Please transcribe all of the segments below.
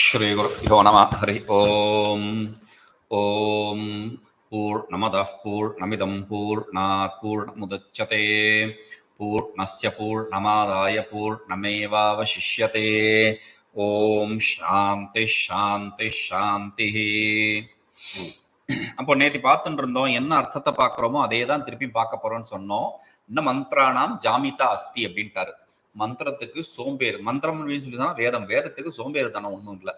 ஸ்ரீகுருப்போ நம ஹரி ஓம் ஓம் பூர்ணமத பூர்ணமிதம் பூர்ணாத் பூர் பூர்ணஸ்ய பூர்ணமாதாய பூர்ணமேவாவசிஷ்யதே ஓம் சாந்தி சாந்தி ஷாந்தி அப்போ நேற்று பார்த்துட்டு இருந்தோம் என்ன அர்த்தத்தை பார்க்குறோமோ அதே தான் திருப்பி பார்க்க போறோம்னு சொன்னோம். இன்னும் மந்த்ரானாம் ஜாமிதா அஸ்தி அப்படின்ட்டாரு. மந்திரத்துக்கு சோம்பேறு மந்திரம் அப்படின்னு சொல்லி வேதம். வேதத்துக்கு சோம்பேறு தானே ஒண்ணும் இல்லை.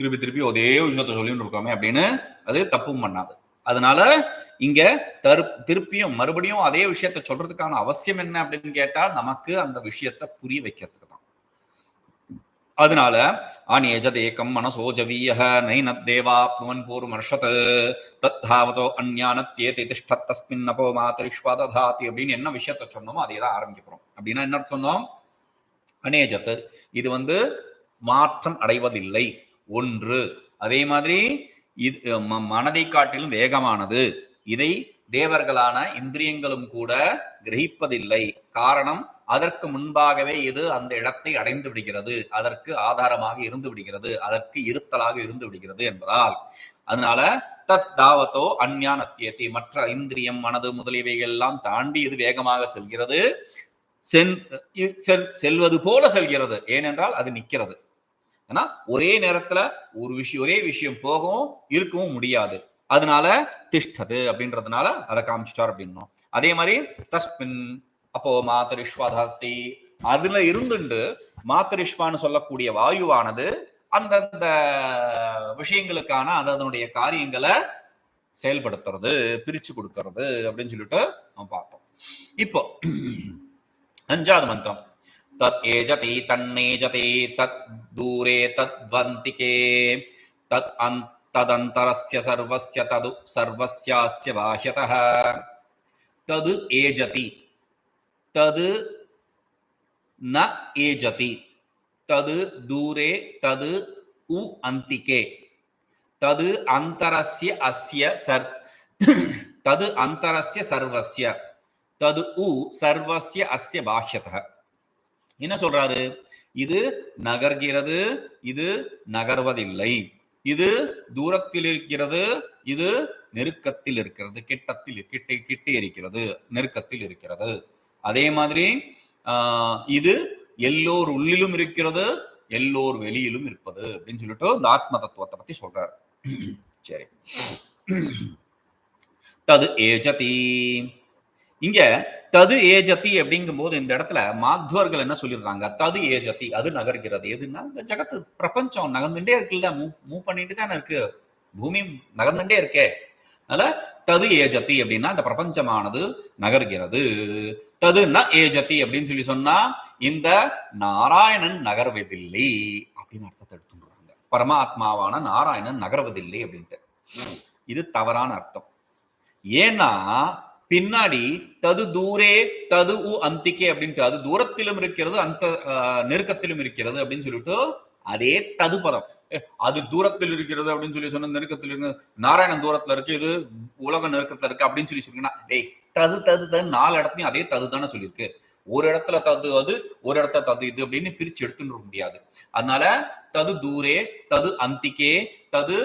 திருப்பி திருப்பி ஒரே விஷயத்த சொல்லிட்டு இருக்கோமே அப்படின்னு அது தப்பும் பண்ணாது. அதனால இங்க தரு திருப்பியும் மறுபடியும் அதே விஷயத்த சொல்றதுக்கான அவசியம் என்ன அப்படின்னு கேட்டா நமக்கு அந்த விஷயத்த புரிய வைக்கிறதுக்கு தான். அதனால அநேஜதேகம் மனசோ ஜவீய நைன தேவா புவன் பூர்மர்ஷத் தத்தாவதோ அந்யானத்தேதி திஷ்டத் தஸ்மின் அப்போ மாதரிஷ்வா ததாதி அப்படின்னு என்ன விஷயத்த சொன்னோமோ அதை தான் அப்படின்னா என்ன சொன்னோம்? அநேஜத்து இது வந்து மாற்றம் அடைவதில்லை. ஒன்று. அதே மாதிரி இது ம- மனதை காட்டிலும் வேகமானது. இதை தேவர்களான இந்திரியங்களும் கூட கிரகிப்பதில்லை. காரணம் அதற்கு முன்பாகவே இது அந்த இடத்தை அடைந்து விடுகிறது. அதற்கு ஆதாரமாக இருந்து விடுகிறது. அதற்கு இருத்தலாக இருந்து விடுகிறது என்பதால். அதனால தத் தாவத்தோ அந்யானத்தியத்தை மற்ற இந்திரியம் மனது முதலியவைகள் எல்லாம் தாண்டி இது வேகமாக செல்கிறது. செல்வது போல செல்கிறது. ஏனென்றால் அது நிக்கிறது ஏன்னா ஒரே நேரத்துல ஒரு விஷயம் ஒரே விஷயம் போகவும் இருக்கவும் முடியாது. அதனால திஷ்டது அப்படின்றதுனால அதை காமிச்சிட்டார் அப்படின்னோம். அதே மாதிரி தஸ்மின் அப்போ மாத்தரிஷ்வாதத்தை அதுல இருந்துண்டு மாத்தரிஷ்வான்னு சொல்லக்கூடிய வாயுவானது அந்தந்த விஷயங்களுக்கான அது அதனுடைய காரியங்களை செயல்படுத்துறது பிரிச்சு கொடுக்கறது அப்படின்னு சொல்லிட்டு நம்ம பார்த்தோம். இப்போ அஞ்சாவது மந்திரம். தத் ஏஜதி தன்னேஜதி தத் தூரே தத் வந்திகே. தத் அந் ததந்தரஸ்ய சர்வஸ்ய தது சர்வஸ்யாஸ்ய பாஹ்யதः தது ஏஜதி. தது ந ஏஜதி. தது தூரே தது உ அந்திகே. தது அந்தரஸ்ய அஸ்ய சர் தது அந்தரஸ்ய சர்வஸ்ய. தது உ சர்வசிய அஸ்ய பாஹ்யத என்ன சொல்றாரு? இது நகர்கிறது இது நகர்வதில்லை. இது தூரத்தில் இருக்கிறது இது நெருக்கத்தில் இருக்கிறது கிட்டத்தில் கிட்டே கிட்டே இருக்கிறது நெருக்கத்தில் இருக்கிறது. அதே மாதிரி இது எல்லோர் உள்ளிலும் இருக்கிறது எல்லோர் வெளியிலும் இருப்பது அப்படின்னு சொல்லிட்டு இந்த ஆத்ம தத்துவத்தை பத்தி சொல்றாரு. சரி. தது ஏஜதி. இங்க தது ஏஜதி அப்படிங்கும் போது இந்த இடத்துல மாத்வர்கள் என்ன சொல்லிடுறாங்க? தது ஏஜதி அது நகர்கிறது. எதுன்னா இந்த ஜகத்து பிரபஞ்சம் நகர்ந்துட்டே இருக்குல்ல மூவ் மூவ் பண்ணிட்டு தானே இருக்கு. பூமி நகர்ந்துட்டே இருக்கே. அதனால தது ஏஜதி அப்படின்னா இந்த பிரபஞ்சமானது நகர்கிறது. தது ந ஏஜதி அப்படின்னு சொல்லி சொன்னா இந்த நாராயணன் நகர்வதில்லை அப்படின்னு அர்த்தத்தை எடுத்துடுறாங்க. பரமாத்மாவான நாராயணன் நகர்வதில்லை அப்படின்ட்டு. இது தவறான அர்த்தம். ஏன்னா பின்னாடி தது தூரே தது உ அந்திக்கே அப்படின்ட்டு. அது தூரத்திலும் இருக்கிறது அந்த ஆஹ், நெருக்கத்திலும் இருக்கிறது அப்படின்னு சொல்லிட்டு அதே தது பதம். அது தூரத்தில் இருக்கிறது அப்படின்னு சொல்லி சொன்ன நெருக்கத்தில் இருக்கு நாராயணன் தூரத்துல இருக்கு இது உலக நெருக்கத்துல இருக்கு அப்படின்னு சொல்லி சொன்னீங்கன்னா டேய் தது தது தது நாலு இடத்துலயும் அதே தது தானே சொல்லியிருக்கு. ஒரு இடத்துல தது அது ஒரு இடத்துல தது இது அப்படின்னு பிரிச்சு எடுத்துட்டு முடியாது. அதனால தது தூரே தது அந்திக்கே தது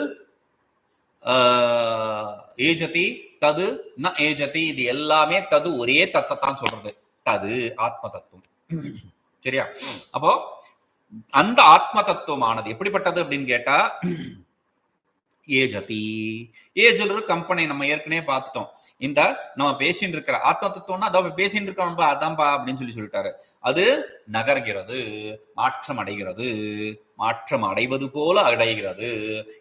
ஆஹ், ஏஜதி தது ந ஏஜதி இது எல்லாமே தது ஒரே தத்தத்தான் சொல்றது. தது ஆத்ம தத்துவம் சரியா? அப்போ அந்த ஆத்ம தத்துவமானது எப்படிப்பட்டது அப்படின்னு கேட்டா ஏஜதி ஏஜல் கம்பெனி நம்ம ஏற்கனவே பார்த்துட்டோம். இந்த நம்ம பேசிட்டு இருக்கிற ஆத்ம தத்துவம்னா அதை பேசிட்டு இருக்கோம் அதான்பா அப்படின்னு சொல்லி சொல்லிட்டாரு. அது நகர்கிறது மாற்றம் அடைகிறது மாற்றம் அடைவது போல அடைகிறது.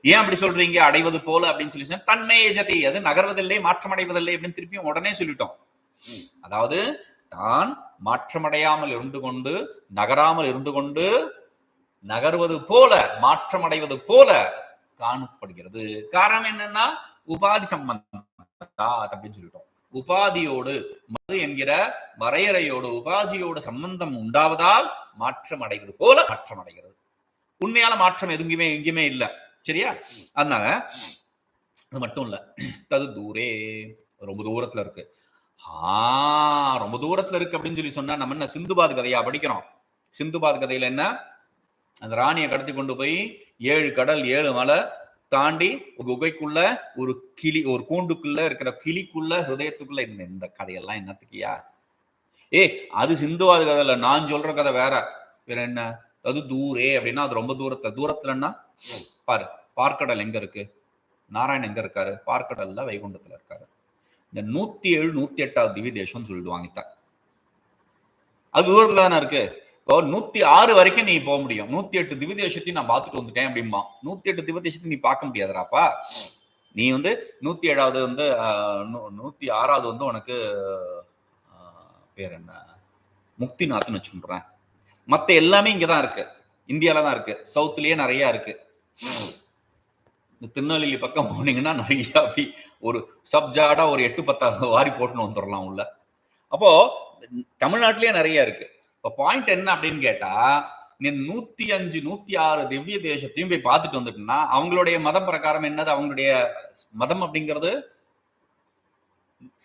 ஏன் அப்படி சொல்றீங்க? அடைவது போல அப்படின்னு சொல்லி சொன்னா தன்னை ஏஜதி அது நகர்வதில்லை மாற்றம் அடைவதில்லை அப்படின்னு திருப்பியும் உடனே சொல்லிட்டோம். அதாவது தான் மாற்றமடையாமல் இருந்து கொண்டு நகராமல் இருந்து கொண்டு நகர்வது போல மாற்றம் அடைவது போல காணப்படுகிறது. காரணம் என்னன்னா உபாதி சம்பந்தம் அப்படின்னு சொல்லிட்டோம். உபாதியோடு மது என்கிற வரையறையோடு உபாதியோடு சம்பந்தம் உண்டாவதால் மாற்றம் அடைகிறது போல மாற்றம் அடைகிறது. உண்மையான மாற்றம் எதுங்குமே எங்கேயுமே இல்ல. சரியா? அதனால அது மட்டும் இல்ல. தது தூரே. ரொம்ப தூரத்துல இருக்கு. ஆ ரொம்ப தூரத்துல இருக்கு அப்படின்னு சொல்லி சொன்னா நம்ம என்ன சிந்துபாத் கதையா படிக்கிறோம். சிந்துபாத் கதையில என்ன? அந்த ராணியை கடத்தி கொண்டு போய் ஏழு கடல் ஏழு மலை தாண்டி குகைக்குள்ள ஒரு கிளி ஒரு கூண்டுக்குள்ள இருக்கிற கிளிக்குள்ள ஹிருதயத்துக்குள்ள இந்த இந்த கதையெல்லாம் என்னத்துக்கியா? ஏ அது சிந்துவாது கதை இல்லை. நான் சொல்ற கதை வேற. வேற என்ன? அது தூரே அப்படின்னா அது ரொம்ப தூரத்துல தூரத்துலன்னா பாரு பார்க்கடல் எங்க இருக்கு? நாராயண் எங்க இருக்காரு? பார்க்கடல்ல வைகுண்டத்துல இருக்காரு. இந்த நூத்தி ஏழு நூத்தி எட்டாவது திவி தேசம்னு சொல்லிடுவாங்க அது தூரத்துல தானே இருக்கு? இப்போ நூத்தி ஆறு வரைக்கும் நீ போக முடியும். நூத்தி எட்டு திவ்ய தேசத்தையும் நான் பார்த்துட்டு வந்துட்டேன் அப்படிம்பா. நூத்தி எட்டு திவ்ய தேசத்தையும் நீ பார்க்க முடியாதுராப்பா நீ வந்து நூத்தி ஏழாவது வந்து நூ- நூத்தி ஆறாவது வந்து உனக்கு பேர் என்ன? முக்திநாத்னு வச்சுன்றேன் மத்த எல்லாமே இங்கதான் இருக்கு. இந்தியால தான் இருக்கு. சவுத்துலயே நிறைய இருக்கு. இந்த திருநெல்வேலி பக்கம் போனீங்கன்னா நிறைய அப்படி ஒரு சப்ஜாடா ஒரு எட்டு பத்தாவது வாரி போட்டுன்னு வந்துடலாம் உள்ள. அப்போ தமிழ்நாட்டிலேயே நிறைய இருக்கு. இப்போ பாயிண்ட் என்ன அப்படின்னு கேட்டா நீ நூத்தி அஞ்சு நூத்தி ஆறு திவ்ய தேசத்தையும் போய் பார்த்துட்டு வந்துட்டுனா அவங்களுடைய மதம் பிரகாரம் என்னது? அவங்களுடைய மதம் அப்படிங்கிறது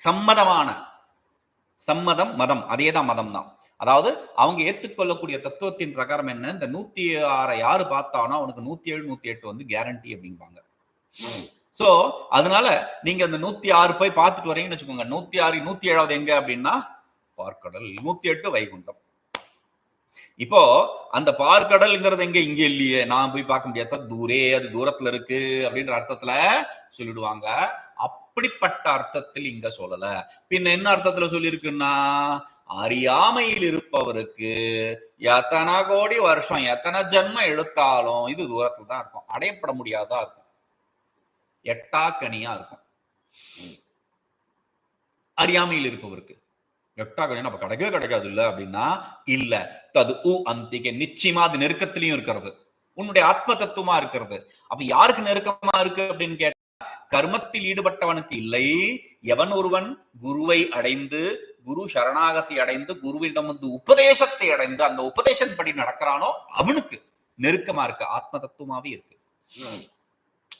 சம்மதமான சம்மதம் மதம். அதே தான் மதம் தான் அதாவது அவங்க ஏற்றுக்கொள்ளக்கூடிய தத்துவத்தின் பிரகாரம் என்ன? இந்த நூத்தி ஆறை யாரு பார்த்தானோ அவனுக்கு நூத்தி ஏழு நூத்தி எட்டு வந்து கேரண்டி அப்படிம்பாங்க. சோ அதனால நீங்க அந்த நூத்தி ஆறு போய் பார்த்துட்டு வரீங்கன்னு வச்சுக்கோங்க. நூத்தி ஆறு நூத்தி ஏழாவது எங்க அப்படின்னா பார்க்கடல். நூத்தி எட்டு வைகுண்டம். இப்போ அந்த பார்க்கடல்ங்கிறது எங்க? இங்க இல்லையே. நான் போய் பார்க்க முடியாத. தூரே அது தூரத்துல இருக்கு அப்படின்ற அர்த்தத்துல சொல்லிடுவாங்க. அப்படிப்பட்ட அர்த்தத்தில் இங்க சொல்லல. பின்ன என்ன அர்த்தத்துல சொல்லியிருக்குன்னா அறியாமையில் இருப்பவருக்கு எத்தனை கோடி வருஷம் எத்தனை ஜென்மம் எடுத்தாலும் இது தூரத்துல தான் இருக்கும். அடையப்பட முடியாதா இருக்கும். எட்டாக்கனியா இருக்கும். அறியாமையில் இருப்பவருக்கு. எட்டாகணும் அப்ப கிடைக்கவே கிடைக்காது இல்ல அப்படின்னா இல்ல. தது உ அந்திகை நிச்சயமா அது நெருக்கத்திலையும் இருக்கிறது. உன்னுடைய ஆத்ம தத்துவமா இருக்கிறது. அப்ப யாருக்கு நெருக்கமா இருக்கு அப்படின்னு கேட்டா கர்மத்தில் ஈடுபட்டவனுக்கு இல்லை. எவன் ஒருவன்? குருவை அடைந்து குரு சரணாகத்தை அடைந்து குருவிடம் வந்து உபதேசத்தை அடைந்து அந்த உபதேசப்படி நடக்கிறானோ அவனுக்கு நெருக்கமா இருக்கு ஆத்ம தத்துவமாவே இருக்கு.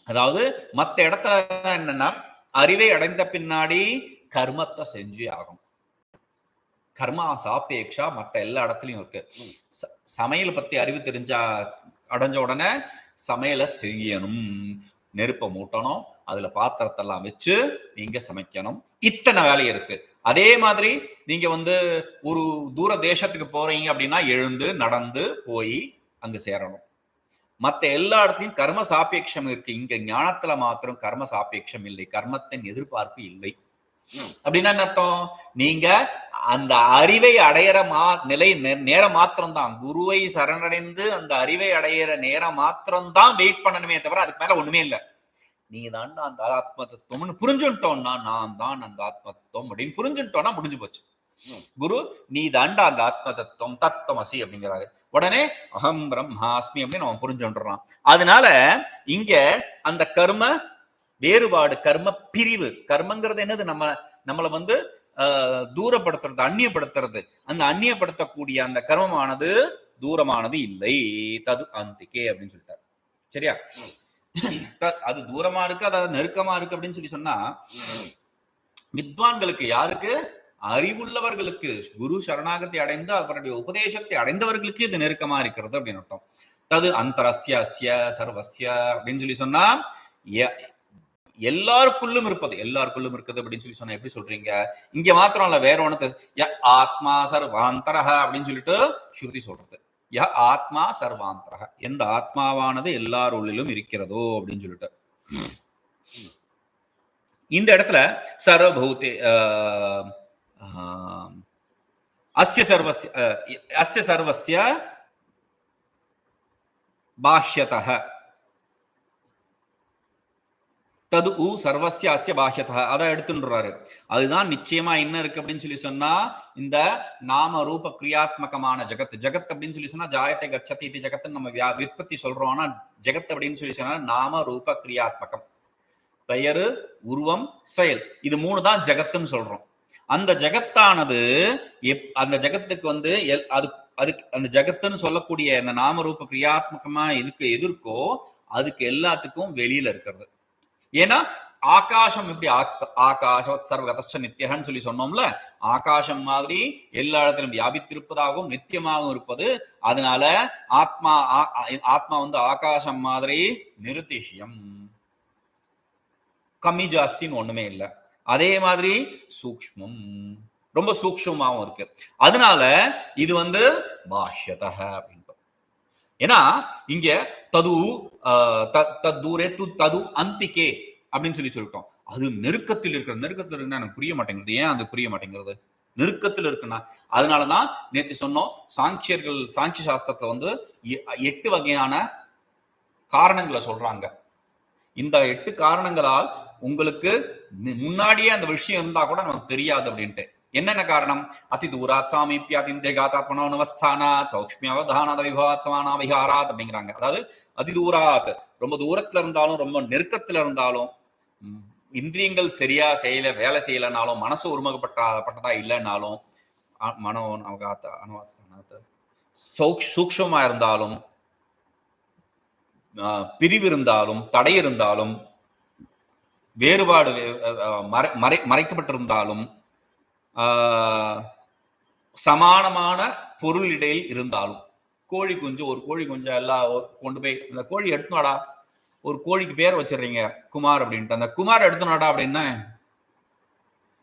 அதாவது மத்த இடத்துல என்னன்னா அறிவை அடைந்த பின்னாடி கர்மத்தை செஞ்சே ஆகும் கர்மா சாப்பேக்ஷா மத்த எல்லா இடத்துலயும் இருக்கு. சமையல் பத்தி அறிவு தெரிஞ்சா அடைஞ்ச உடனே சமையலை செய்யணும். நெருப்பை மூட்டணும். அதுல பாத்திரத்தெல்லாம் வச்சு நீங்க சமைக்கணும். இத்தனை வேலை இருக்கு. அதே மாதிரி நீங்க வந்து ஒரு தூர தேசத்துக்கு போறீங்க அப்படின்னா எழுந்து நடந்து போய் அங்க சேரணும். மத்த எல்லா இடத்துலயும் கர்ம சாப்பேட்சம் இருக்கு. இங்க ஞானத்துல மாத்திரம் கர்ம சாப்பேட்சம் இல்லை. கர்மத்தின் எதிர்பார்ப்பு இல்லை. அப்படின்னா என்ன அர்த்தம்? நீங்க அந்த அறிவை அடையிற மா நிலை நேரம் நேரம் மாத்திரம்தான். குருவை சரணடைந்து அந்த அறிவை அடையிற நேரம் மாத்திரம்தான் வெயிட் பண்ணணுமே தவிர அதுக்கு மேல ஒண்ணுமே இல்லை. நீ தான் அந்த ஆத்ம தத்துவம்னு புரிஞ்சுட்டோம்னா நான் தான் அந்த ஆத்ம தத்துவம் அப்படின்னு புரிஞ்சுட்டோம்னா முடிஞ்சு போச்சு. குரு நீ தாண்டா அந்த ஆத்ம தத்துவம் தத்துவமசி அப்படிங்கிறாரு. உடனே அகம் பிரம்மாஸ்மி அப்படின்னு அவன் புரிஞ்சுன்றான். அதனால இங்க அந்த கர்ம வேறுபாடு கர்ம பிரிவு. கர்மங்கிறது என்னது? நம்ம நம்மளை வந்து ஆஹ், தூரப்படுத்துறது அந்நியப்படுத்துறது. அந்த அந்நியப்படுத்தக்கூடிய அந்த கர்மமானது தூரமானது இல்லை. தது அந்திக்கே அப்படின்னு சொல்லிட்டார். சரியா? அது தூரமா இருக்கு அதாவது நெருக்கமா இருக்கு அப்படின்னு சொல்லி சொன்னா வித்வான்களுக்கு யாருக்கு? அறிவுள்ளவர்களுக்கு. குரு சரணாகத்தை அடைந்து அவருடைய உபதேசத்தை அடைந்தவர்களுக்கு இது நெருக்கமா இருக்கிறது அப்படின்னு அர்த்தம். தது அந்தரஸ்ய அஸ்ய சர்வஸ்ய அப்படின்னு சொல்லி சொன்னா எல்லாருக்குள்ளும் இருப்பது. எல்லாருக்குள்ளும் இருக்குது அப்படின்னு சொல்லி சொன்னா எப்படி சொல்றீங்க? இங்க மாத்திரம் இல்ல வேற ஒண்ணு ய ஆத்மா சர்வாந்தரக அப்படின்னு சொல்லிட்டு ஸ்ருதி சொல்றது. ய ஆத்மா சர்வாந்தரக எந்த ஆத்மாவானது எல்லாருள்ளிலும் இருக்கிறதோ அப்படின்னு சொல்லிட்டு. இந்த இடத்துல சர்வபூதே ஆஹ், அஸ்ய சர்வஸ்ய அஸ்ய சர்வஸ்ய பாஷ்யதः தது உ சர்வசிய அசிய பாஹ்யதா அதை எடுத்துன்றாரு. அதுதான் நிச்சயமா என்ன இருக்கு அப்படின்னு சொல்லி சொன்னா இந்த நாம ரூப கிரியாத்மகமான ஜெகத். ஜெகத் அப்படின்னு சொல்லி சொன்னா ஜாயத்தை கச்சத்தை இது ஜெகத்துன்னு நம்ம வியா- விற்பத்தி சொல்றோம். ஆனா ஜெகத் அப்படின்னு சொல்லி சொன்னா நாம ரூப கிரியாத்மகம். பெயரு உருவம் செயல். இது மூணு தான் ஜெகத்துன்னு சொல்றோம். அந்த ஜெகத்தானது எப் அந்த ஜெகத்துக்கு வந்து எல்- அது அதுக்கு அந்த ஜெகத்துன்னு சொல்லக்கூடிய அந்த நாம ரூப கிரியாத்மகமா இதுக்கு எதிர்க்கோ அதுக்கு எல்லாத்துக்கும் வெளியில இருக்கிறது. ஏன்னா ஆகாசம் எப்படி ஆக்- ஆகாசவத் சர்வகதச்ச நித்தியகன்னு சொல்லி சொன்னோம்ல ஆகாசம் மாதிரி எல்லா இடத்திலும் வியாபித்திருப்பதாகவும் நித்தியமாகவும் இருப்பது. அதனால ஆத்மா ஆத்மா வந்து ஆகாசம் மாதிரி நிருத்திஷியம். கம்மி ஜாஸ்தின்னு ஒண்ணுமே இல்லை. அதே மாதிரி சூக்ஷ்மம். ரொம்ப சூக்ஷ்மமாவும் இருக்கு. அதனால இது வந்து பாஷ்யதக அப்படின்னு ஏன்னா இங்க தது தூரே த- து தது அந்திகே அப்படின்னு சொல்லி சொல்லிட்டோம். அது நெருக்கத்தில் இருக்கிற நெருக்கத்தில் இருக்குன்னா எனக்கு புரிய மாட்டேங்குது. ஏன் அது புரிய மாட்டேங்கிறது? நெருக்கத்தில் இருக்குன்னா அதனாலதான் நேத்து சொன்னோம் சாங்கியர்கள் சாங்கிய சாஸ்திரத்துல வந்து எ- எட்டு வகையான காரணங்களை சொல்றாங்க. இந்த எட்டு காரணங்களால் உங்களுக்கு முன்னாடியே அந்த விஷயம் இருந்தா கூட நமக்கு தெரியாது அப்படின்ட்டு. என்னென்ன காரணம்? அதி தூராத் சாமீபியாத் இந்திரிகாத்தாத்மனோ நவஸ்தானா சௌக்ஷ்மிய அவதானாத விபாத் சமானா விஹாராத் அப்படிங்கிறாங்க. அதாவது அதி தூராத் ரொம்ப தூரத்துல இருந்தாலும் ரொம்ப நெருக்கத்துல இருந்தாலும் இந்திரியங்கள் சரியா செய்யல வேலை செய்யலைனாலும் மனசு ஒருமுகப்பட்ட இல்லைனாலும் இல்லைன்னாலும் மனோ அவகாத்த அனவஸ்தானாத் சௌக் சூக்ஷமா இருந்தாலும் பிரிவு இருந்தாலும் தடை இருந்தாலும் வேறுபாடு மறை- மறை- மறைக்கப்பட்டிருந்தாலும் சமானமான பொருள் இடையில் இருந்தாலும் கோழி குஞ்சு ஒரு கோழி குஞ்சு எல்லாம் கொண்டு போய் அந்த கோழி எடுத்துனாடா ஒரு கோழிக்கு பேர் வச்சிடுறீங்க குமார் அப்படின்ட்டு. அந்த குமார் எடுத்துனாடா அப்படின்னா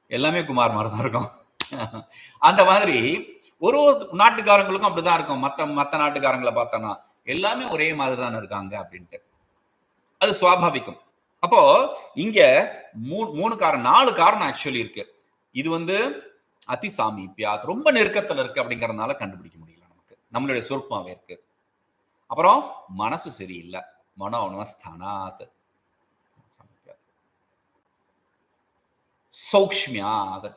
எல்லாமே குமார் மாதிரி தான் இருக்கும். அந்த மாதிரி ஒரு ஒரு நாட்டுக்காரங்களுக்கும் அப்படிதான் இருக்கும். மற்ற மற்ற நாட்டுக்காரங்களை பார்த்தோன்னா எல்லாமே ஒரே மாதிரி தானே இருக்காங்க அப்படின்ட்டு. அது சுவாபாவிகம். அப்போ இங்க மூ- மூணு காரணம் நாலு காரணம் ஆக்சுவலி இருக்கு. இது வந்து அதி ரொம்ப நெருக்கத்தில் இருக்கு அப்படிங்கறதுனால கண்டுபிடிக்க முடியல நமக்கு. நம்மளுடைய சொற்பமாவே இருக்கு. அப்புறம் மனசு சரியில்லை. மனோ நமஸ்தானாத் சௌக்ஷ்மியாத்.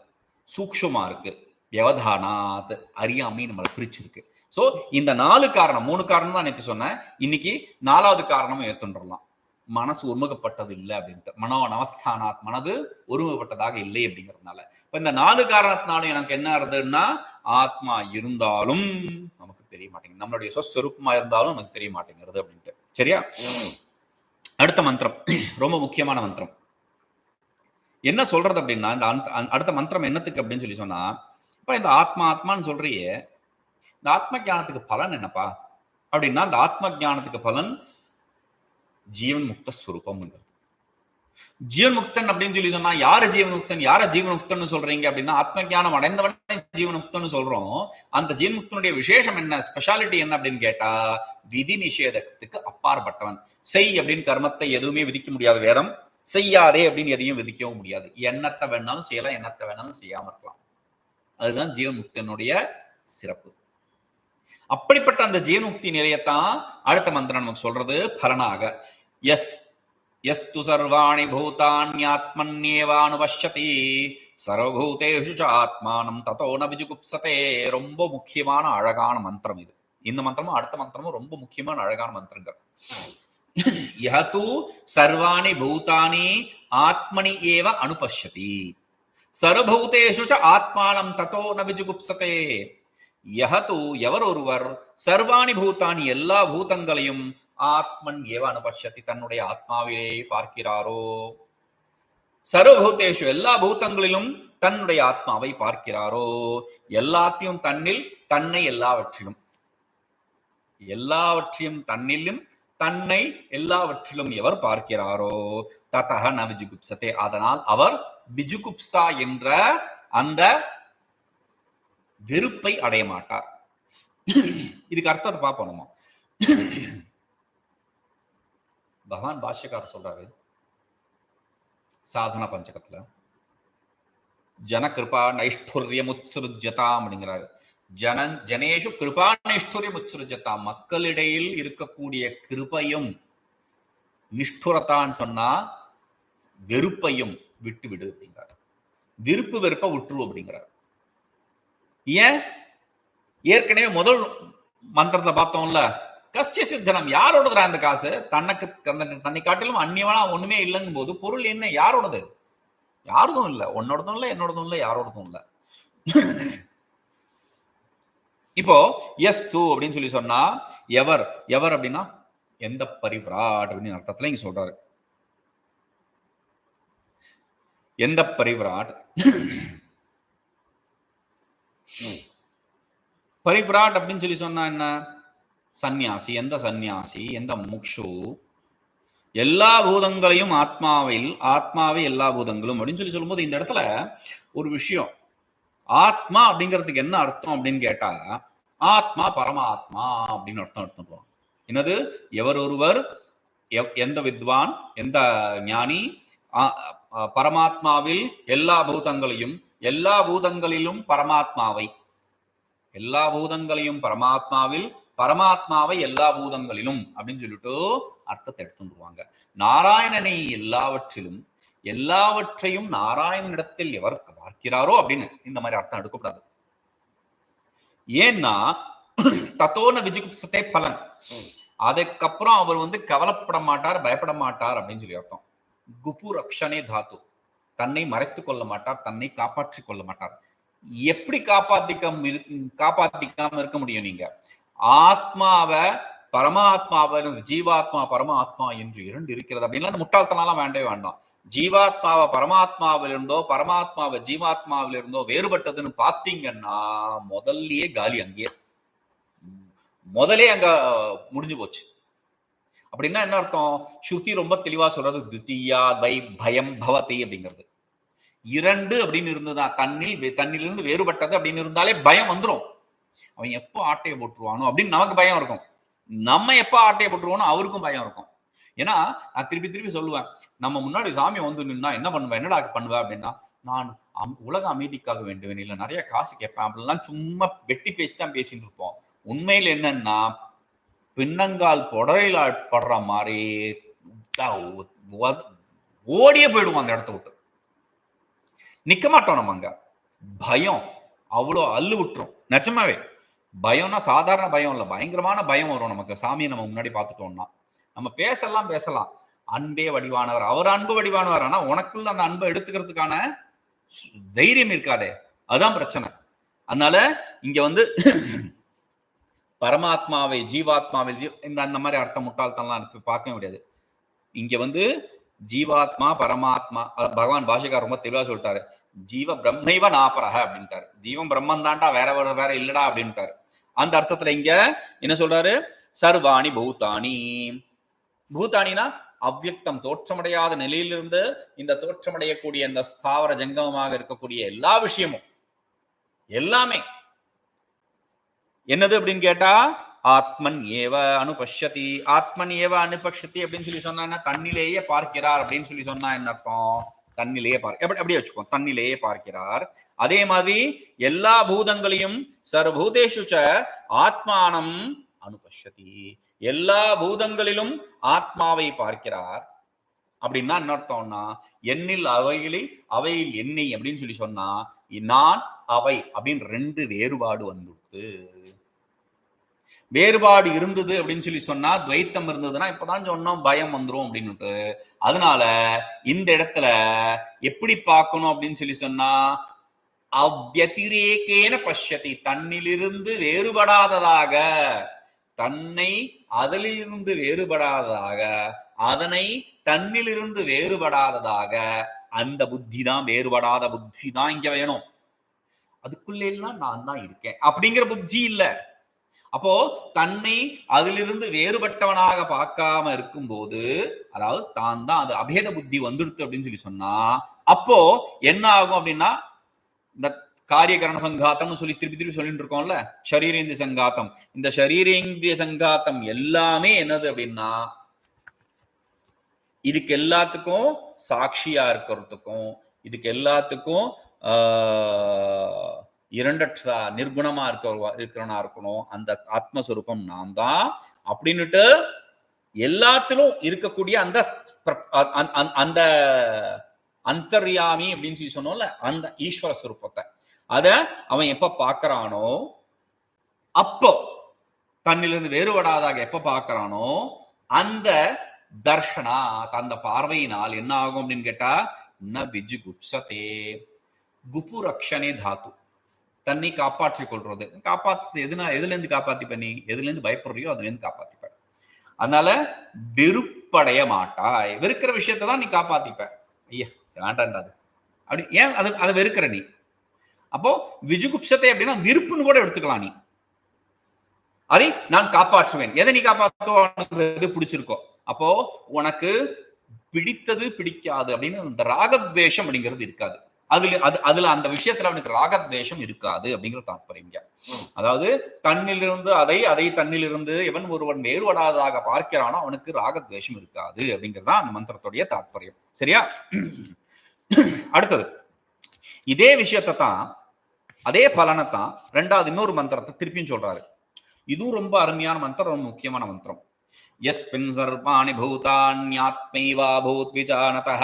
சூக்ஷமா இருக்கு. வியவதானாத் அறியாமை நம்மளை பிரிச்சிருக்கு. ஸோ இந்த நாலு காரணம் மூணு காரணம் தான் நேற்று சொன்னேன். இன்னைக்கு நாலாவது காரணமும் ஏத்துன்றலாம் மனசு ஒருமுகப்பட்டது இல்லை அப்படின்ட்டு. மனோ நவஸ்தானாத் மனது ஒருமுகப்பட்டதாக இல்லை அப்படிங்கிறதுனால. இப்ப இந்த நாலு காரணத்தினாலும் எனக்கு என்ன இருந்ததுன்னா ஆத்மா இருந்தாலும் நமக்கு தெரிய மாட்டேங்குது. நம்மளுடைய சொஸ்வரூபமா இருந்தாலும் நமக்கு தெரிய மாட்டேங்கிறது அப்படின்ட்டு. சரியா? அடுத்த மந்திரம். ரொம்ப முக்கியமான மந்திரம். என்ன சொல்றது அப்படின்னா இந்த அந்த- அடுத்த மந்திரம் என்னத்துக்கு அப்படின்னு சொல்லி சொன்னா இப்ப இந்த ஆத்மா ஆத்மான்னு சொல்றியே இந்த ஆத்ம ஜானத்துக்கு பலன் என்னப்பா? அப்படின்னா இந்த ஆத்ம ஞானத்துக்கு பலன் ஜீவன் முக்த ஸ்வரூபம்ங்கிறது ஜீவன் முக்தன் அப்படின்னு சொல்லி சொன்னா யாரு ஜீவன் முக்தன் யார ஜீவன் முக்தன் சொல்றீங்க அப்படின்னா ஆத்ம ஞானம் அடைந்தவனே ஜீவன் முக்தன் சொல்றோம். அந்த ஜீவன் முக்தனுடைய விசேஷம் என்ன? ஸ்பெஷாலிட்டி என்ன அப்படின்னு கேட்டா விதி நிஷேதத்துக்கு அப்பாற்பட்டவன். செய் அப்படின்னு கர்மத்தை எதுவுமே விதிக்க முடியாது வேதம். செய்யாதே அப்படின்னு எதையும் விதிக்கவும் முடியாது. என்னத்தை வேணாலும் செய்யலாம் என்னத்தை வேணாலும் செய்யாம இருக்கலாம். அதுதான் ஜீவன்முக்தனுடைய சிறப்பு. அப்படிப்பட்ட அந்த ஜீவன்முக்தி நிலையத்தான் அடுத்த மந்திரம் நமக்கு சொல்றது பலனாக எஸ் எஸ் து சர்வாணி பூதான்யாத்மன்யேவானுபஷ்யதி சர்வபூதேஷு ச ஆத்மானம் ததோ ந விஜுகுப்சதே ரொம்ப முக்கியமான அழகான மந்திரம் இது இந்த மந்திரமும் அடுத்த மந்திரமும் ரொம்ப முக்கியமான அழகான மந்திரங்கள் யஹ தூ சர்வாணி பூதானி ஆத்மனி ஏவ அனுபஷ்யதி சர்வபூதேஷு ச ஆத்மானம் ததோ ந விஜுகுப்சதே யஹ தூ எவர் ஒருவர் சர்வாணி பூதானி எல்லா பூதங்களையும் ஆத்மன் ஏவ அனுபஷத்தி தன்னுடைய ஆத்மாவிலே பார்க்கிறாரோ? சர்வபூதேஷு எல்லா பூதங்களிலும் தன்னுடைய ஆத்மாவை பார்க்கிறாரோ? எல்லாத்தையும் தன்னில் தன்னை எல்லாவற்றிலும். எல்லாவற்றையும் தன்னிலும் தன்னை எல்லாவற்றிலும் எவர் பார்க்கிறாரோ? ததக ந விஜுகுப்சதே. அதனால் அவர் விஜுகுப்சா என்ற அந்த வெறுப்பை அடைய மாட்டார். இதுக்கு அர்த்தத்தை பார்ப்போம் நம்ம. பகவான் பாஷ்யக்காரர் சொல்றாரு சாதன பஞ்சகத்துல ஜன கிருபா நைஷ்டுரியம் உத்சுருஜதாம் அப்படிங்கிறாரு. ஜன ஜனேஷு கிருபா நைஷ்டுரியம் உத்சுருஜதாம் மக்களிடையில் இருக்கக்கூடிய கிருபையும் நிஷ்டுரத்தான்னு சொன்னா வெறுப்பையும் விட்டு விடு அப்படிங்கிறார். விருப்பு வெறுப்ப விட்டுரு அப்படிங்கிறார். ஏன்? ஏற்கனவே முதல் மந்திரத்தை பார்த்தோம்ல கசிய சித்தனம். யாரோடதுடா அந்த காசு? தனக்கு தன்னை- தன்னை காட்டிலும் அந்நியவனா ஒண்ணுமே இல்லைங்கும் போது பொருள் என்ன? யாரோடது யாரதும் இல்லை. உன்னோடதும் இல்லை என்னோடதும் இல்லை யாரோடதும் இல்லை. இப்போ எஸ் தூ அப்படின்னு சொல்லி சொன்னா எவர் எவர் அப்படின்னா எந்த பரிவிராட் அப்படின்னு அர்த்தத்துல இங்க சொல்றாரு. எந்த பரிவிராட்? பரிவிராட் அப்படின்னு சொல்லி சொன்னா என்ன? சந்நியாசி எந்த சந்நியாசி எந்த முக்ஷு? எல்லா பூதங்களையும் ஆத்மாவில் ஆத்மாவே எல்லா பூதங்களும் அப்படின்னு சொல்லி சொல்லும்போது இந்த இடத்துல ஒரு விஷயம். ஆத்மா அப்படிங்கிறதுக்கு என்ன அர்த்தம் அப்படின்னு கேட்டா ஆத்மா பரமாத்மா அப்படின்னு அர்த்தம் எடுத்துக்கிறோம் என்னது? எவர் ஒருவர் எந்த வித்வான் எந்த ஞானி பரமாத்மாவில் எல்லா பூதங்களையும் எல்லா பூதங்களிலும் பரமாத்மாவை. எல்லா பூதங்களையும் பரமாத்மாவில் பரமாத்மாவை எல்லா பூதங்களிலும் அப்படின்னு சொல்லிட்டு அர்த்தத்தை எடுத்துருவாங்க நாராயணனை எல்லாவற்றிலும் எல்லாவற்றையும் நாராயணனிடத்தில் எவர் பார்க்கிறாரோ அப்படின்னு இந்த மாதிரி அர்த்தம் எடுக்கக்கூடாது ஏன்னா தத்தோன விஜுகுப்சத்தை பலன். அதுக்கப்புறம் அவர் வந்து கவலைப்பட மாட்டார் பயப்பட மாட்டார் அப்படின்னு சொல்லி அர்த்தம். குபு ரக்ஷனே தாத்து. தன்னை மறைத்துக் கொள்ள மாட்டார் தன்னை காப்பாற்றி கொள்ள மாட்டார். எப்படி காப்பாத்திக்க காப்பாத்திக்காம இருக்க முடியும் நீங்க? ஆத்மாவை பரமாத்மாவை ஜீவாத்மா பரமாத்மா என்று இரண்டு இருக்கிறது. அப்படின்லாம் அந்த முட்டாள்தனம்லாம் வேண்டவே வேண்டாம். ஜீவாத்மாவை பரமாத்மாவிலிருந்தோ பரமாத்மாவை ஜீவாத்மாவிலிருந்தோ வேறுபட்டதுன்னு பாத்தீங்கன்னா முதல்லயே காலி அங்கேயே. முதலே அங்க முடிஞ்சு போச்சு. அப்படின்னா என்ன அர்த்தம்? ஸ்ருதி ரொம்ப தெளிவா சொல்றது துத்தியா வை பயம் பவத்தை அப்படிங்கிறது. இரண்டு அப்படின்னு இருந்ததுதான். தன்னில் வே- தன்னிலிருந்து வேறுபட்டது அப்படின்னு இருந்தாலே பயம் வந்துரும். அவன் எப்போ ஆட்டையை போட்டுருவானோ அப்படின்னு நமக்கு பயம் இருக்கும். நம்ம எப்போ ஆட்டையை போட்டுருவானோ அவருக்கும் பயம் இருக்கும். ஏன்னா நான் திருப்பி திருப்பி சொல்லுவேன். நம்ம முன்னாடி சாமி வந்து நின்னா என்ன பண்ணுவேன் என்னடா பண்ணுவேன் அப்படின்னா நான் அம்- உலக அமைதிக்காக வேண்டுவேன். இல்லை நிறைய காசு கேட்பேன். அப்படிலாம் சும்மா வெட்டி பேசி தான் பேசிட்டு இருப்போம். உண்மையில் என்னன்னா பின்னங்கால் புடரையில் படுற மாதிரி ஓடியே போயிடுவோம் அந்த இடத்த விட்டு. நிக்க மாட்டோம் நம்ம அங்க. பயம் அவ்வளோ அள்ளு விட்டுரும். நிஜமாவே. பயம்னா சாதாரண பயம் இல்லை. பயங்கரமான பயம் வரும் நமக்கு. சாமியை நம்ம முன்னாடி பார்த்துட்டோம்னா. நம்ம பேசலாம் பேசலாம். அன்பே வடிவானவர். அவர் அன்பு வடிவானவர். ஆனா உனக்குள்ள அந்த அன்பை எடுத்துக்கிறதுக்கான சு- தைரியம் இருக்காதே. அதான் பிரச்சனை. அதனால இங்க வந்து பரமாத்மாவை ஜீவாத்மாவை ஜீ இந்த அந்த மாதிரி அர்த்தம் முட்டாள்தனம்லாம் இருக்கு. பார்க்க முடியாது. இங்க வந்து ஜீவாத்மா பரமாத்மா பகவான் பாஷிகா ரொம்ப தெளிவா சொல்லிட்டாரு. ஜீவ பிரம்மைவ நாபரக அப்படின்ட்டார். ஜீவம் பிரம்மன் தாண்டா வேற வேற வேற இல்லடா அப்படின்ட்டார். அந்த அர்த்தத்துல இங்க என்ன சொல்றாரு? சர்வாணி பூத்தாணி பூதானினா அவ்யக்தம் தோற்றமடையாத நிலையிலிருந்து இந்த தோற்றமடையக்கூடிய இந்த ஸ்தாவர ஜங்கமமாக இருக்கக்கூடிய எல்லா விஷயமும் எல்லாமே. என்னது அப்படின்னு கேட்டா ஆத்மன் ஏவ அனுபஷதி ஆத்மன் ஏவ அனுபஷ்யதி அப்படின்னு சொல்லி சொன்னா தன்னிலேயே பார்க்கிறார் அப்படின்னு சொல்லி சொன்னா என்ன அர்த்தம்? தன்னிலேயே பார்க்க எப்படி அப்படியே வச்சுக்கோ. தன்னிலேயே பார்க்கிறார். அதே மாதிரி எல்லா பூதங்களையும் சர்வூதேஷுச்ச ஆத்மானம் அனுபஷதி எல்லா பூதங்களிலும் ஆத்மாவை பார்க்கிறார். அப்படின்னா என்ன அர்த்தம்னா எண்ணில் அவைகளை அவையில் என்னை அப்படின்னு சொல்லி சொன்னா நான் அவை அப்படின்னு ரெண்டு வேறுபாடு வந்துடுது வேறுபாடு இருந்தது அப்படின்னு சொல்லி சொன்னா துவைத்தம் இருந்ததுன்னா இப்பதான் சொன்னோம் பயம் வந்துரும் அப்படின்னுட்டு. அதனால இந்த இடத்துல எப்படி பார்க்கணும் அப்படின்னு சொல்லி சொன்னா அவ்வதிரேகேன பஷ்யத்தை தன்னிலிருந்து வேறுபடாததாக தன்னை அதிலிருந்து வேறுபடாததாக அதனை தன்னிலிருந்து வேறுபடாததாக அந்த புத்தி தான் வேறுபடாத புத்தி தான் இங்க வேணும். அதுக்குள்ள எல்லாம் நான் தான் இருக்கேன். அப்படிங்கிற புத்தி இல்ல. அப்போ தன்னை அதிலிருந்து வேறுபட்டவனாக பார்க்காம இருக்கும்போது அதாவது தான் தான் அது அபேத புத்தி வந்துடுத்து அப்படின்னு சொல்லி சொன்னா அப்போ என்ன ஆகும் அப்படின்னா இந்த காரியகரண சங்காத்தம்னு சொல்லி திருப்பி திருப்பி சொல்லிட்டு இருக்கோம்ல ஷரீரேந்திரிய சங்காத்தம். இந்த ஷரீரேந்திரிய சங்காத்தம் எல்லாமே என்னது அப்படின்னா இதுக்கு எல்லாத்துக்கும் சாட்சியா இருக்கிறதுக்கும் இதுக்கு எல்லாத்துக்கும் ஆஹ் இரண்டற்ற நிர்குணமா இருக்க இருக்கிறவனா இருக்கணும். அந்த ஆத்மஸ்வரூபம் நான் தான் அப்படின்னுட்டு எல்லாத்திலும் இருக்கக்கூடிய அந்த அந்த அந்தர்யாமி அப்படின்னு சொல்லி சொன்னோம்ல அந்த ஈஸ்வர சுரூபத்தை. அத அவன் எப்ப பாக்குறானோ அப்போ தன்னிலிருந்து வேறுபடாதாக எப்ப பாக்குறானோ அந்த தர்ஷனா அந்த பார்வையினால் என்ன ஆகும் அப்படின்னு கேட்டா ந விஜு குப்சதே குபு ரக்ஷனே தாத்து. தன்னை காப்பாற்றிக் கொள்றது காப்பாத்து எதுனா எதுல இருந்து காப்பாத்திப்ப நீ? எதுல இருந்து பயப்படுறியோ அதுல இருந்து காப்பாத்திப்ப. அதனால வெறுப்படைய மாட்டாய் வெறுக்கிற விஷயத்தை தான் நீ காப்பாத்திப்ப. ஐயா வேண்டாண்டா அது. அப்படி ஏன் அது அதை வெறுக்கிற நீ? அப்போ விஜுகுப்சத்தை அப்படின்னா விருப்புன்னு கூட எடுத்துக்கலாம் நீ. அதை நான் காப்பாற்றுவேன். எதை நீ காப்பாற்றோ எது பிடிச்சிருக்கோ. அப்போ உனக்கு பிடித்தது பிடிக்காது அப்படின்னு அந்த ராகத்வேஷம் அப்படிங்கிறது இருக்காது. அதுல அது அதுல அந்த விஷயத்துல அவனுக்கு ராகத்வேஷம் இருக்காது அப்படிங்கிற தாற்பயம் அதாவது தன்னிலிருந்து அதை அதை தன்னிலிருந்து எவன் ஒருவன் வேறுபடாததாக பார்க்கிறானோ அவனுக்கு ராகத்வேஷம் இருக்காது அப்படிங்கிறது அந்த மந்திரத்துடைய தாற்பயம் சரியா? அடுத்தது. இதே விஷயத்தை தான் அதே பலனை தான் ரெண்டாவது இன்னொரு மந்திரத்தை திருப்பியும் சொல்றாரு. இதுவும் ரொம்ப அருமையான மந்திரம் ரொம்ப முக்கியமான மந்திரம். எஸ்மின் சர்வாணி பூதான்யாத்மைவா பூத் விஜானதः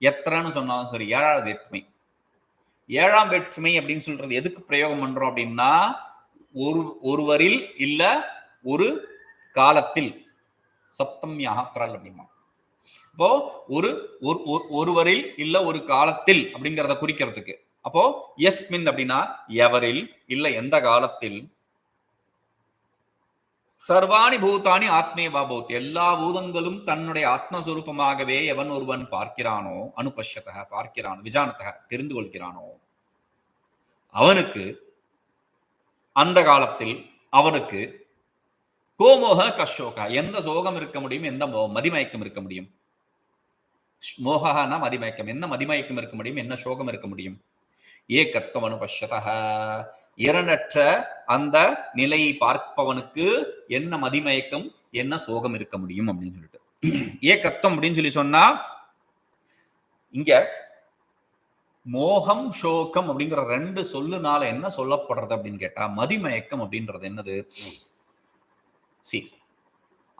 எத்தனைன்னு சொன்னாலும் சரி ஏழாவது வேற்றுமை. ஏழாம் வேற்றுமை அப்படின்னு சொல்றது எதுக்கு பிரயோகம் பண்றோம் அப்படின்னா ஒரு ஒருவரில் இல்ல ஒரு காலத்தில். சப்தம் யாத்திரல் அப்படிமா. இப்போ ஒரு ஒருவரில் இல்ல ஒரு காலத்தில் அப்படிங்கிறத குறிக்கிறதுக்கு. அப்போ எஸ்மின் அப்படின்னா எவரில் இல்ல எந்த காலத்தில்? சர்வாணி பூதானி ஆத்மே பாபோத். எல்லா பூதங்களும் தன்னுடைய ஆத்மஸ்வரூபமாகவே எவன் ஒருவன் பார்க்கிறானோ அனுபஷ்யத்தக பார்க்கிறான் விஜானத்தக தெரிந்து கொள்கிறானோ அவனுக்கு அந்த காலத்தில் அவனுக்கு கோமோக கஷோக எந்த சோகம் இருக்க முடியும் எந்த மதிமயக்கம் இருக்க முடியும்? மோகனா மதிமயக்கம் என்ன மதிமயக்கம் இருக்க முடியும் என்ன சோகம் இருக்க முடியும்? ஏகத்துவம் அனுபஷத இரணற்ற அந்த நிலையை பார்ப்பவனுக்கு என்ன மதிமயக்கம் என்ன சோகம் இருக்க முடியும் அப்படின்னு சொல்லிட்டு. ஏகத்துவம் அப்படின்னு சொல்லி சொன்னா இங்க மோகம் சோகம் அப்படிங்கிற ரெண்டு சொல்லுனால என்ன சொல்லப்படுறது அப்படின்னு கேட்டா மதிமயக்கம் அப்படின்றது என்னது? சி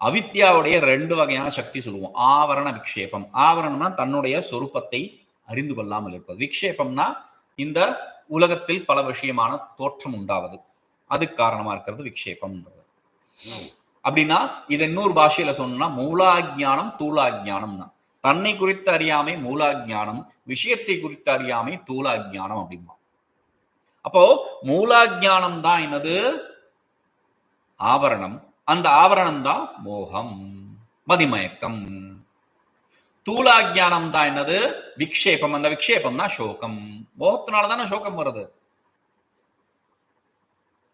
அவித்யாவுடைய ரெண்டு வகையான சக்தி சொல்லுவோம். ஆவரண விக்ஷேபம். ஆவரணம்னா தன்னுடைய சொரூபத்தை அறிந்து கொள்ளாமல் இருப்பது. விக்ஷேபம்னா இந்த உலகத்தில் பல விஷயமான தோற்றம் உண்டாவது. அதுக்கு காரணமா இருக்கிறது விக்ஷேபம் அப்படின்னா இது இன்னொரு பாஷையில சொன்னா மூலாஜானம் தூளாஜானம்னா தன்னை குறித்து அறியாமை மூலாஜானம் விஷயத்தை குறித்து அறியாமை தூளாஜானம் அப்படிமா அப்போ மூலாஜானம் தான் என்னது? ஆவரணம். அந்த ஆவரணம் தான் மோகம் மதிமயக்கம். தூளாஜானம் தான் என்னது? விக்ஷேபம். அந்த விக்ஷேபம் தான் சோகம். மோகத்தினால தானே சோகம் வருது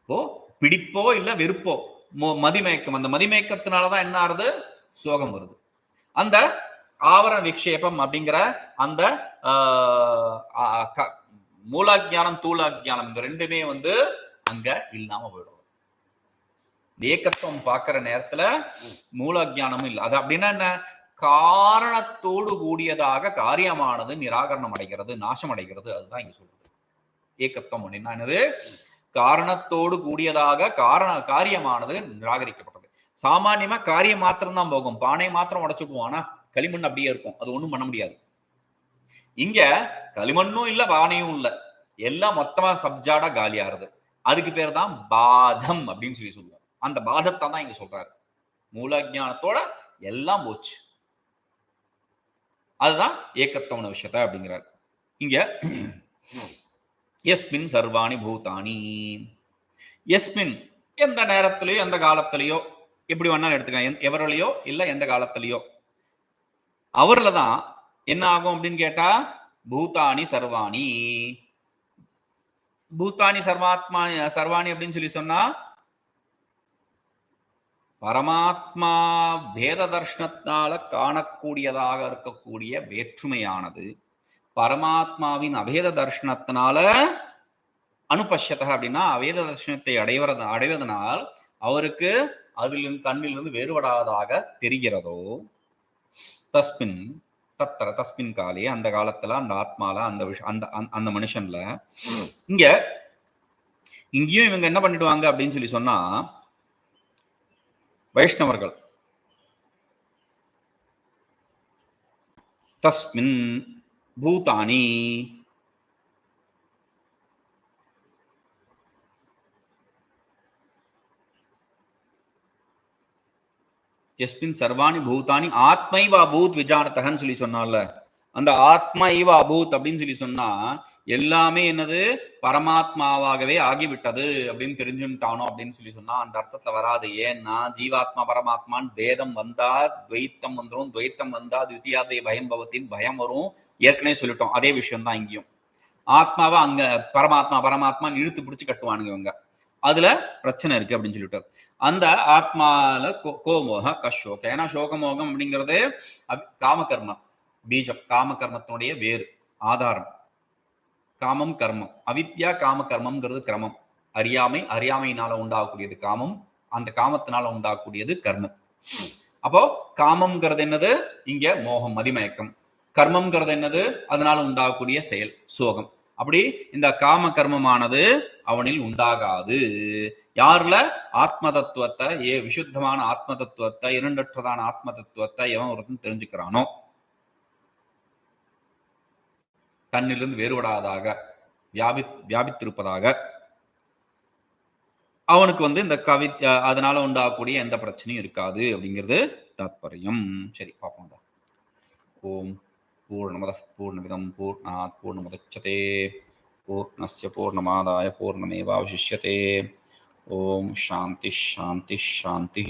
ஓ பிடிப்போ இல்ல வெறுப்போ? மதிமயக்கம். அந்த மதிமயக்கத்தினாலதான் என்ன ஆறுது? சோகம் வருது. அந்த ஆவரண விக்ஷேபம் அப்படிங்கிற அந்த மூலாஜானம் தூளாஜானம் இந்த ரெண்டுமே வந்து அங்க இல்லாம போயிடும். ஏக்கத்துவம் பார்க்கிற நேரத்துல மூலாஜானமும் இல்லை. அது அப்படின்னா என்ன? காரணத்தோடு கூடியதாக காரியமானது நிராகரணம் அடைகிறது நாசம் அடைகிறது. அதுதான் இங்க சொல்றது. ஏக்கத்தம் அப்படின்னா என்னது? காரணத்தோடு கூடியதாக காரண காரியமானது நிராகரிக்கப்பட்டது. சாமானியமா காரியம் மாத்திரம் தான் போகும். பானை மாத்திரம் உடைச்சுக்குவோம் ஆனா களிமண் அப்படியே இருக்கும். அது ஒண்ணும் பண்ண முடியாது. இங்க களிமண்ணும் இல்ல பானையும் இல்ல. எல்லாம் மொத்தமா சப்ஜாடா காலியாருது. அதுக்கு பேர் தான் பாதம் அப்படின்னு சொல்லி சொல்லுவோம் அந்த பாதத்தை தான் இங்க சொல்றாரு. மூலஜானத்தோட எல்லாம் போச்சு. அதுதான் ஏக்கத்தவன விஷயத்த அப்படிங்கிறார். இங்க எஸ்மின் சர்வாணி பூதானி. எஸ்மின் எந்த நேரத்திலையோ எந்த காலத்திலையோ எப்படி வேணாலும் எடுத்துக்கலாம். எவரிலையோ இல்லை எந்த காலத்திலையோ. அவர்ல தான் என்ன ஆகும் அப்படின்னு கேட்டா பூதானி சர்வாணி. பூத்தானி சர்வாத்மா சர்வாணி அப்படின்னு சொல்லி சொன்னா பரமாத்மா பேத தர்ஷனத்தினால காணக்கூடியதாக இருக்கக்கூடிய வேற்றுமையானது பரமாத்மாவின் அபேத தர்ஷனத்தினால அனுபஷத்த அப்படின்னா அவேத தர்ஷனத்தை அடைவது அடைவதனால் அவருக்கு அதிலிருந்து தன்னிலிருந்து வேறுபடாததாக தெரிகிறதோ? தஸ்மின் தத்தர தஸ்மின் காலே அந்த காலத்துல அந்த ஆத்மால அந்த விஷ அந்த அந்த மனுஷன்ல இங்க இங்கேயும் இவங்க என்ன பண்ணிடுவாங்க அப்படின்னு சொல்லி சொன்னா வைஷ்ணவர்கள். தஸ்மின் பூதானி. எஸ்மின் சர்வாணி பூதானி. ஆத்மைவா பூத் விஜானத்தகன்னு சொல்லி சொன்னால அந்த ஆத்மா ஈவா பூத் அப்படின்னு சொல்லி சொன்னா எல்லாமே என்னது? பரமாத்மாவாகவே ஆகிவிட்டது அப்படின்னு தெரிஞ்சுட்டானோ அப்படின்னு சொல்லி சொன்னா அந்த அர்த்தத்துல வராது. ஏன்னா ஜீவாத்மா பரமாத்மான் வேதம் வந்தா துவைத்தம் வந்துரும். துவைத்தம் வந்தா துவித்தியாத்வை பயம் பவத்தின் பயம் வரும். ஏற்கனவே சொல்லிட்டோம். அதே விஷயம் தான் இங்கேயும். ஆத்மாவை அங்க பரமாத்மா பரமாத்மான்னு இழுத்து பிடிச்சு கட்டுவானுங்க இவங்க. அதுல பிரச்சனை இருக்கு அப்படின்னு சொல்லிட்டு. அந்த ஆத்மால கோ- கோமோக கஷோக. ஏன்னா சோகமோகம் அப்படிங்கிறது காமகர்மம் பீஜம் காமகர்மத்தினுடைய வேறு ஆதாரம். காமம் கர்மம். அவித்யா காம கர்மம்ங்கிறது கிரமம். அறியாமை அறியாமையினால உண்டாகக்கூடியது காமம். அந்த காமத்தினால உண்டாகக்கூடியது கர்மம். அப்போ காமம்ங்கிறது என்னது? இங்க மோகம் மதிமயக்கம். கர்மம்ங்கிறது என்னது? அதனால உண்டாகக்கூடிய செயல் சோகம். அப்படி இந்த காம கர்மமானது அவனில் உண்டாகாது. யாருல? ஆத்ம தத்துவத்தை ஏ விசுத்தமான ஆத்ம தத்துவத்தை இரண்டற்றதான ஆத்ம தத்துவத்தை எவன் ஒருத்தன் தெரிஞ்சுக்கிறானோ. தன்னிலிருந்து வேறுபடாதாக வியாபி வியாபித்திருப்பதாக. அவனுக்கு வந்து இந்த கவி அதனால உண்டாகக்கூடிய எந்த பிரச்சனையும் இருக்காது அப்படிங்கிறது தாத்பரியம். சரி பார்ப்போம் ஓம் பூர்ணமத பூர்ணமிதம் பூர்ணாத் பூர்ணமுதச்சதே. பூர்ணஸ்ய பூர்ணமாதாய பூர்ணமேவாவசிஷ்யதே. ஓம் சாந்தி சாந்தி சாந்தி.